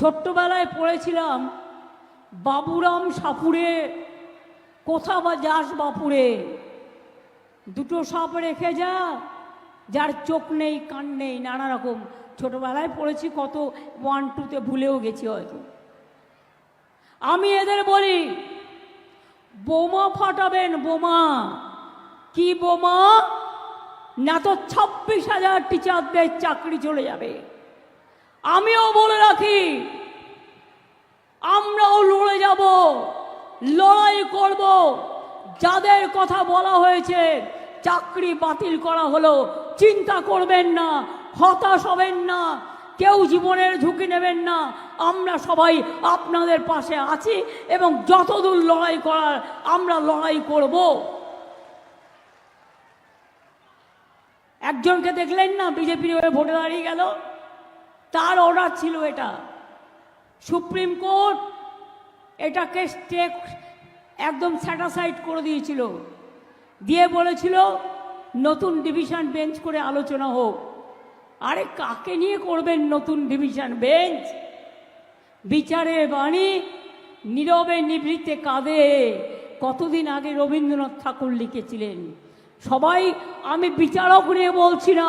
ছোট্টবেলায় পড়েছিলাম, বাবুরাম সাপুরে, কোথা বা যাস বাপুরে? দুটো সাপ রেখে যা, যার চোখ নেই, কান নেই, নানা রকম। ছোটবেলায় পড়েছি কত ওয়ান টুতে ভুলেও গেছি হয়তো। আমি এদের বলি, বোমা ফাটাবেন বোমা। কি বোমা? না তো ছাব্বিশ হাজার টিচারদের চাকরি চলে যাবে। আমিও বলে রাখি, আমরাও লড়ে যাব, লড়াই করব। যাদের কথা বলা হয়েছে, চাকরি বাতিল করা হলো, চিন্তা করবেন না, হতাশ হবেন না, কেউ জীবনের ঝুঁকি নেবেন না, আমরা সবাই আপনাদের পাশে আছি এবং যতদূর লড়াই করার আমরা লড়াই করব। একজনকে দেখলেন না, বিজেপির হয়ে ভোটে দাঁড়িয়ে গেল? তার অর্ডার ছিল এটা। সুপ্রিম কোর্ট এটাকে স্টে একদম স্যাটাসাইড করে দিয়েছিল। দিয়ে বলেছিল, নতুন ডিভিশন বেঞ্চ করে আলোচনা হোক। আরে, কাকে নিয়ে করবেন নতুন ডিভিশন বেঞ্চ বিচারে বাণী, নীরবে নিভৃতে কাঁদে। কতদিন আগে রবীন্দ্রনাথ ঠাকুর লিখেছিলেন, সবাই, আমি বিচারক নিয়ে বলছি না,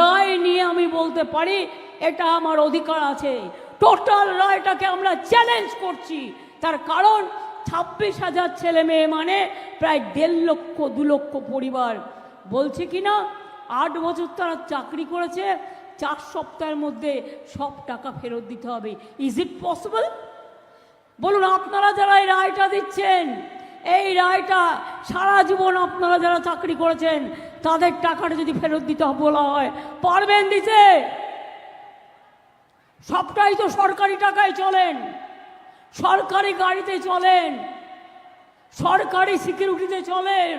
রায় নিয়ে আমি বলতে পারি এটা আমার অধিকার আছে। টোটাল রায়টাকে আমরা চ্যালেঞ্জ করছি। তার কারণ ছাব্বিশ হাজার ছেলে মেয়ে মানে প্রায় দেড় লক্ষ, দু লক্ষ পরিবার। বলছে কি না আট বছর তারা চাকরি করেছে। চার সপ্তাহের মধ্যে সব টাকা ফেরত দিতে হবে। ইজ ইট পসিবল বলুন, আপনারা যারা এই রায়টা দিচ্ছেন, এই রায়টা সারা জীবন আপনারা যারা চাকরি করেছেন, তাদের টাকাটা যদি ফেরত দিতে বলা হয়, পারবেন দিতে? সবটাই তো সরকারি টাকায় চলেন। সরকারি গাড়িতে চলেন। সরকারি সিকিউরিটিতে চলেন।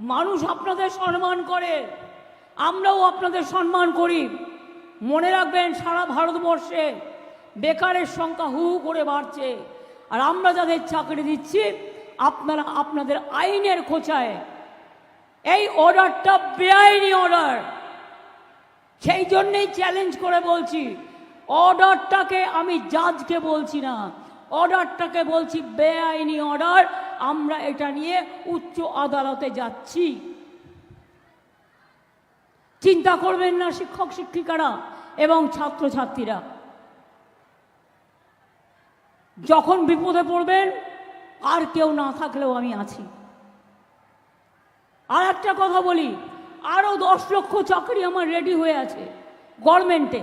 মানুষ আপনাদের সম্মান করে। আমরাও আপনাদের সম্মান করি। মনে রাখবেন, সারা ভারতবর্ষে বেকারের সংখ্যা হু করে বাড়ছে। আর আমরা যাদের চাকরি দিচ্ছি, আপনারা আপনাদের আইনের খোঁচায়। এই অর্ডারটা বেআইনি অর্ডার সেই জন্যেই চ্যালেঞ্জ করে বলছি অর্ডারটাকে আমি জাজকে বলছি না। অর্ডারটাকে বলছি, বেআইনি অর্ডার, আমরা এটা নিয়ে উচ্চ আদালতে যাচ্ছি। চিন্তা করবেন না, শিক্ষক, শিক্ষিকারা এবং ছাত্রছাত্রীরা। যখন বিপদে পড়বেন, আর কেউ না থাকলেও আমি আছি। আর একটা কথা বলি আরও দশ লক্ষ চাকরি আমার রেডি হয়ে আছে গভর্নমেন্টে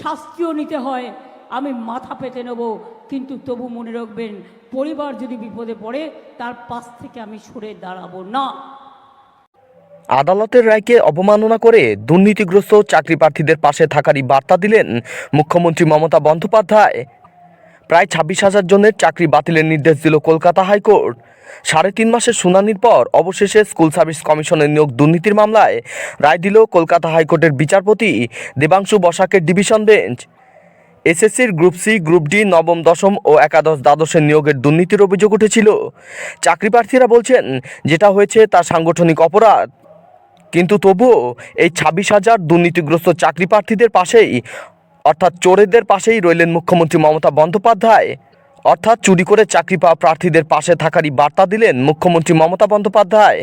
শাস্তিও নিতে হয়। আমি মাথা পেতে নেব, কিন্তু তবু মনে রাখবেন, পরিবার যদি বিপদে পড়ে, তার পাশ থেকে আমি সরে দাঁড়াবো না। আদালতের রায়কে অবমাননা করে দুর্নীতিগ্রস্ত চাকরি প্রার্থীদের পাশে থাকারই বার্তা দিলেন মুখ্যমন্ত্রী মমতা বন্দ্যোপাধ্যায়। প্রায় ছাব্বিশ হাজার জনের চাকরি বাতিলের নির্দেশ দিল কলকাতা হাইকোর্ট। সাড়ে তিন মাসের শুনানির পর অবশেষে স্কুল সার্ভিস কমিশনের নিয়োগ দুর্নীতির মামলায় রায় দিল কলকাতা হাইকোর্টের বিচারপতি দেবাংশু বসাকের ডিভিশন বেঞ্চ। এসএসসির গ্রুপ সি, গ্রুপ ডি, নবম, দশম ও একাদশ দ্বাদশের নিয়োগের দুর্নীতির অভিযোগ উঠেছিল। চাকরি প্রার্থীরা বলছেন, যেটা হয়েছে তা সাংগঠনিক অপরাধ। কিন্তু তবুও এই ছাব্বিশ হাজার দুর্নীতিগ্রস্ত চাকরি প্রার্থীদের পাশেই, অর্থাৎ চোরেদের পাশেই রইলেন মুখ্যমন্ত্রী মমতা বন্দ্যোপাধ্যায়। অর্থাৎ চুরি করে চাকরি পাওয়া প্রার্থীদের পাশে থাকারই বার্তা দিলেন মুখ্যমন্ত্রী মমতা বন্দ্যোপাধ্যায়।